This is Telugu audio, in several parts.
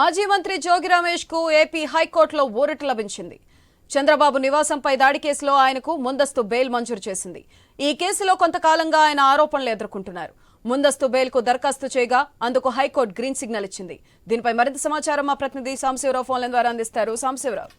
మాజీ మంత్రి జోగి రమేష్కు ఏపీ హైకోర్టులో ఊరట లభించింది. చంద్రబాబు నివాసంపై దాడి కేసులో ఆయనకు ముందస్తు బెయిల్ మంజూరు చేసింది. ఈ కేసులో కొంతకాలంగా ఆయన ఆరోపణలు ఎదుర్కొంటున్నారు. ముందస్తు బెయిల్కు దరఖాస్తు చేయగా అందుకు హైకోర్టు గ్రీన్ సిగ్నల్ ఇచ్చింది. దీనిపై మరింత సమాచారం మా ప్రతినిధి సాంశివరావు ఫోన్ల ద్వారా అందిస్తారు. సాంశివరావు.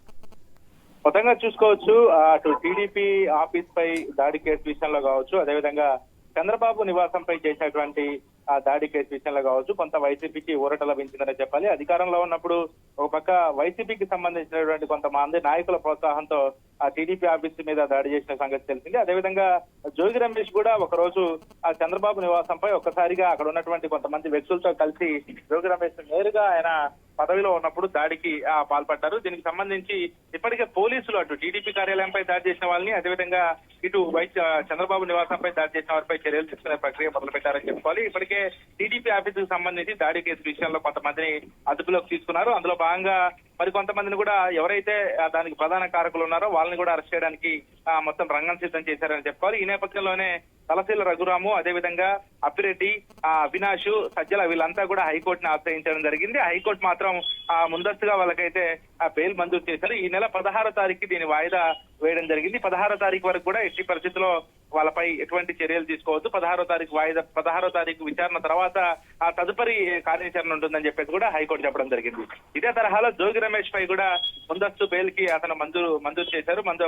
మొత్తంగా చూసుకోవచ్చు అటు టీడీపీ ఆఫీస్ పై దాడి కేసు విషయంలో కావచ్చు అదేవిధంగా చంద్రబాబు నివాసంపై చేసినటువంటి ఆ దాడి కేసు విషయంలో కావచ్చు కొంత వైసీపీకి ఊరట లభించిందనే చెప్పాలి. అధికారంలో ఉన్నప్పుడు ఒక పక్క వైసీపీకి సంబంధించినటువంటి కొంతమంది నాయకుల ప్రోత్సాహంతో ఆ టీడీపీ ఆఫీస్ మీద దాడి చేసిన సంగతి తెలిసింది. అదేవిధంగా జోగి రమేష్ కూడా ఒక రోజు ఆ చంద్రబాబు నివాసంపై ఒక్కసారిగా అక్కడ ఉన్నటువంటి కొంతమంది వ్యక్తులతో కలిసి జోగి రమేష్ నేరుగా ఆయన పదవిలో ఉన్నప్పుడు దాడికి పాల్పడ్డారు. దీనికి సంబంధించి ఇప్పటికే పోలీసులు అటు టీడీపీ కార్యాలయంపై దాడి చేసిన వాళ్ళని అదేవిధంగా ఇటు వైస్ చంద్రబాబు నివాసంపై దాడి చేసిన వారిపై చర్యలు తీసుకునే ప్రక్రియ మొదలుపెట్టారని చెప్పుకోవాలి. ఇప్పటికే టీడీపీ ఆఫీసుకు సంబంధించి దాడి కేసు విషయంలో కొంతమందిని అదుపులోకి తీసుకున్నారు. అందులో భాగంగా మరి కొంతమందిని కూడా ఎవరైతే దానికి ప్రధాన కారకులు ఉన్నారో వాళ్ళని కూడా అరెస్ట్ చేయడానికి ఆ, మొత్తం రంగం సిద్ధం చేశారని చెప్పుకోవాలి. ఈ నేపథ్యంలోనే తలశీల రఘురాము అదేవిధంగా అప్పిరెడ్డి ఆ, అవినాష్ సజ్జల వీళ్ళంతా కూడా హైకోర్టుని ఆశ్రయించడం జరిగింది. హైకోర్టు మాత్రం ఆ, ముందస్తుగా వాళ్ళకైతే ఆ బెయిల్ మంజూరు చేశారు. ఈ నెల పదహారో తారీఖు దీని వాయిదా వేయడం జరిగింది. పదహారో తారీఖు వరకు కూడా ఎట్టి పరిస్థితుల్లో వాళ్ళపై ఎటువంటి చర్యలు తీసుకోవద్దు. పదహారో తారీఖు వాయిదా పదహారో తారీఖు విచారణ తర్వాత ఆ తదుపరి కార్యాచరణ ఉంటుందని చెప్పేసి కూడా హైకోర్టు చెప్పడం జరిగింది. ఇదే తరహాలో జోగి రమేష్ పై కూడా ముందస్తు బెయిల్కి అతను మంజూరు మంజూరు చేశారు. మందు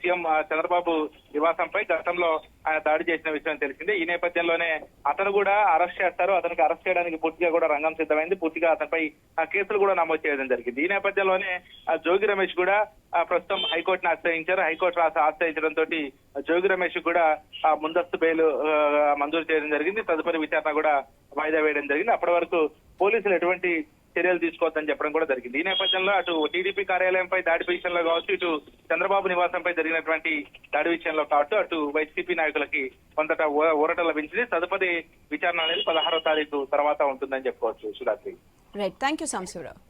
సీఎం చంద్రబాబు నివాసంపై గతంలో ఆయన దాడి చేసిన విషయం తెలిసిందే. ఈ నేపథ్యంలోనే అతను కూడా అరెస్ట్ చేస్తారు. అతనికి అరెస్ట్ చేయడానికి పూర్తిగా కూడా రంగం సిద్ధమైంది. పూర్తిగా అతనిపై ఆ, కేసులు కూడా నమోదు చేయడం జరిగింది. ఈ నేపథ్యంలోనే జోగి రమేష్ కూడా ప్రస్తుతం హైకోర్టును ఆశ్రయించారు. హైకోర్టు ఆశ్రయించడం ఆశ్రయించడంతో జోగి రమేష్ కూడా ముందస్తు బెయిల్ మంజూరు చేయడం జరిగింది. తదుపరి విచారణ కూడా వాయిదా వేయడం జరిగింది. అప్పటి వరకు పోలీసులు ఎటువంటి చర్యలు తీసుకోవద్దని చెప్పడం కూడా జరిగింది. ఈ నేపథ్యంలో అటు టీడీపీ కార్యాలయంపై దాడి విషయంలో కావచ్చు ఇటు చంద్రబాబు నివాసంపై జరిగినటువంటి దాడి విషయంలో కావచ్చు అటు వైసీపీ నాయకులకి కొంతట ఊరట లభించింది. తదుపరి విచారణ అనేది పదహారో తారీఖు తర్వాత ఉంటుందని చెప్పుకోవచ్చు. Sudhatri right thank you Samsivarao